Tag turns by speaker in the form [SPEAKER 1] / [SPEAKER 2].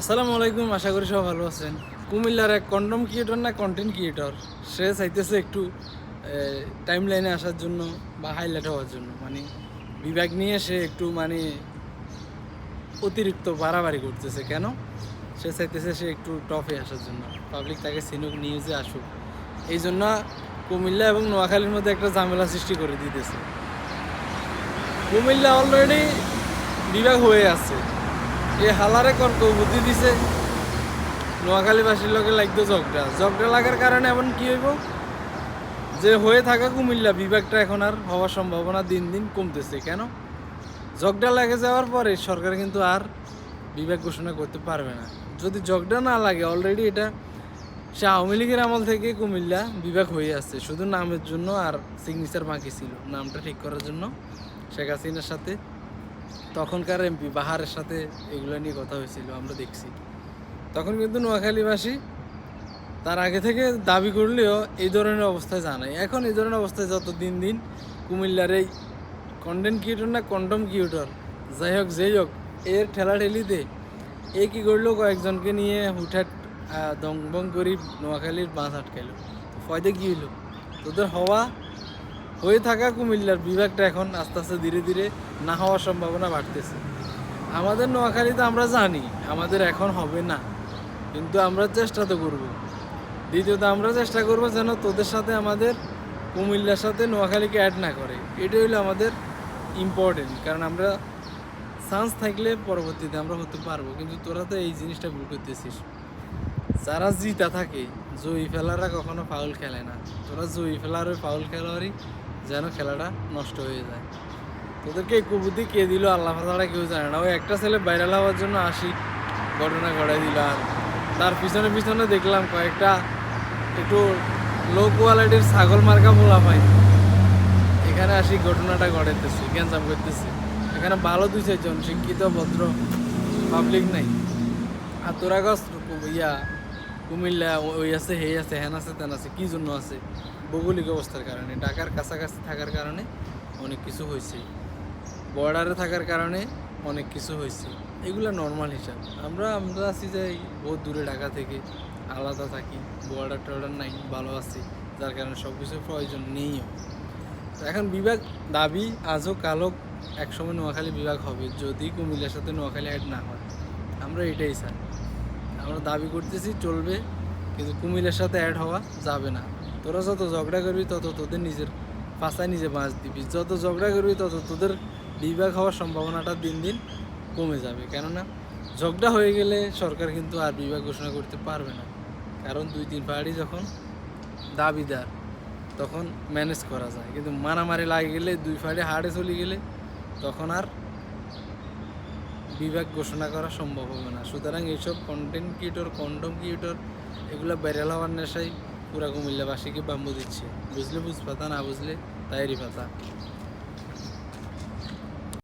[SPEAKER 1] আসসালামু আলাইকুম, আশা করি সব ভালো আছেন। কুমিল্লার এক কন্ডম ক্রিয়েটর না কন্টেন্ট ক্রিয়েটর সে চাইতেছে একটু টাইম লাইনে আসার জন্য বা হাইলাইট হওয়ার জন্য। মানে বিভাগ নিয়ে সে একটু মানে অতিরিক্ত বাড়াবাড়ি করতেছে। কেন? সে চাইতেছে সে একটু টপে আসার জন্য। পাবলিক তাকে সিনুক নিউজে আসুক। এই জন্য কুমিল্লা এবং নোয়াখালীর মধ্যে একটা ঝামেলা সৃষ্টি করে দিতেছে। কুমিল্লা অলরেডি বিভাগ হয়ে আছে। এ হালারে কর্ক বুদ্ধি দিছে? নোয়াখালীবাসীর লোকে লাগতো জগটা জগটা লাগার কারণে এমন কি হইব? যে হয়ে থাকা কুমিল্লা বিভাগটা এখন আর হওয়ার সম্ভাবনা দিন দিন কমতেছে, কেন? জগটা লাগে যাওয়ার পরে সরকার কিন্তু আর বিভাগ ঘোষণা করতে পারবে না। যদি জগটা না লাগে অলরেডি এটা সে আওয়ামী লীগের আমল থেকে কুমিল্লা বিভাগ হয়ে আছে শুধু নামের জন্য আর সিগনেচার বাকি ছিল। নামটা ঠিক করার জন্য শেখ হাসিনার সাথে তখনকার এমপি বাহারের সাথে এগুলো নিয়ে কথা হয়েছিল, আমরা দেখছি। তখন কিন্তু নোয়াখালীবাসী তার আগে থেকে দাবি করলেও এই ধরনের অবস্থায় জানায় এখন এই ধরনের অবস্থায় যত দিন দিন কুমিল্লার এই কন্টেন্ট ক্রিয়েটর না কন্ডম ক্রিয়েটর, যাই হোক, যেই হোক, এর ঠেলাঠেলিতে এ কি করল, কয়েকজনকে নিয়ে হুঠাট দংবং করি নোয়াখালীর বাঁধ আটকাইলো। ফয়দে কি হইল? তোদের হওয়া হয়ে থাকা কুমিল্লার বিভাগটা এখন আস্তে আস্তে ধীরে ধীরে না হওয়ার সম্ভাবনা বাড়তেছে। আমাদের নোয়াখালীতে আমরা জানি, আমাদের এখন হবে না। কিন্তু আমরা চেষ্টা তো করব। দ্বিতীয়ত আমরা চেষ্টা করব যেন তোদের সাথে আমাদের কুমিল্লার সাথে নোয়াখালীকে অ্যাড না করে। এটাই হলো আমাদের ইম্পর্টেন্ট কারণ আমরা চান্স থাকলে পরবর্তীতে আমরা হতে পারব। কিন্তু তোরা তো এই জিনিসটা ভুল করতেছিস। যারা জিতা থাকে, জয়ী ফেলারা কখনো ফাউল খেলে না। তোরা জয়ী ফেলার ওই ফাউল খেলোয়ারই যেন খেলাটা নষ্ট হয়ে যায়। তোদেরকে এই কুবুদ্ধি কে দিল? আল্লাহ ছাড়া কেউ জানে না। ওই একটা ছেলে ভাইরাল হওয়ার জন্য আসি, ঘটনা ঘটাই দিল। আর তার পিছনে পিছনে দেখলাম কয়েকটা একটু লো কোয়ালিটির ছাগল মার্কা বলা হয় এখানে আসি, ঘটনাটা ঘটাইতেছি, গ্যাঞ্জাম করতেছি। এখানে ভালো দুই চারজন শিক্ষিত, ভদ্র পাবলিক নাই। আর তোরা গছ ইয়া, কুমিল্লা, ওই আছে হেই আছে হ্যান আছে, তেন আছে, কি জন্য আছে? ভৌগোলিক অবস্থার কারণে, ঢাকার কাছাকাছি থাকার কারণে অনেক কিছু হয়েছে। বর্ডারে থাকার কারণে অনেক কিছু হয়েছে। এগুলো নর্মাল হিসাব। আমরা আমরা আছি যে বহুত দূরে ঢাকা থেকে আলাদা থাকি বর্ডার টর্ডার নাই, ভালো আছি, যার কারণে সব কিছুর প্রয়োজন নেইও। এখন বিভাগ দাবি আজও কালো একসময় নোয়াখালী বিভাগ হবে, যদি কুমিল্লার সাথে নোয়াখালী অ্যাড না হয়। আমরা এটাই চাই। আমরা দাবি করতেছি চলবে, কিন্তু কুমিল্লার সাথে অ্যাড হওয়া যাবে না। তোরা যত ঝগড়া করবি, তত তোদের নিজের পাশায় নিজে বাঁচ দিবি। যত ঝগড়া করবি, তত তোদের বিভাগ হওয়ার সম্ভাবনাটা দিন দিন কমে যাবে। কেননা, ঝগড়া হয়ে গেলে সরকার কিন্তু আর বিভাগ ঘোষণা করতে পারবে না। কারণ দুই তিন পাহাড়ি যখন দাবিদার, তখন ম্যানেজ করা যায়। কিন্তু মারামারি লাগে গেলে, দুই ফাড়ে হাড়ে চলে গেলে, তখন আর বিভাগ ঘোষণা করা সম্ভব হবে না। সুতরাং এইসব কন্টেন্ট ক্রিয়েটর কন্ডম ক্রিয়েটর এগুলো ভাইরাল হওয়ার নেশাই পুরা কুমিল্লাবাসীকে বাম্বু দিচ্ছে। বুঝলে বুঝ পাতা না বুঝলে তাইরি পাতা।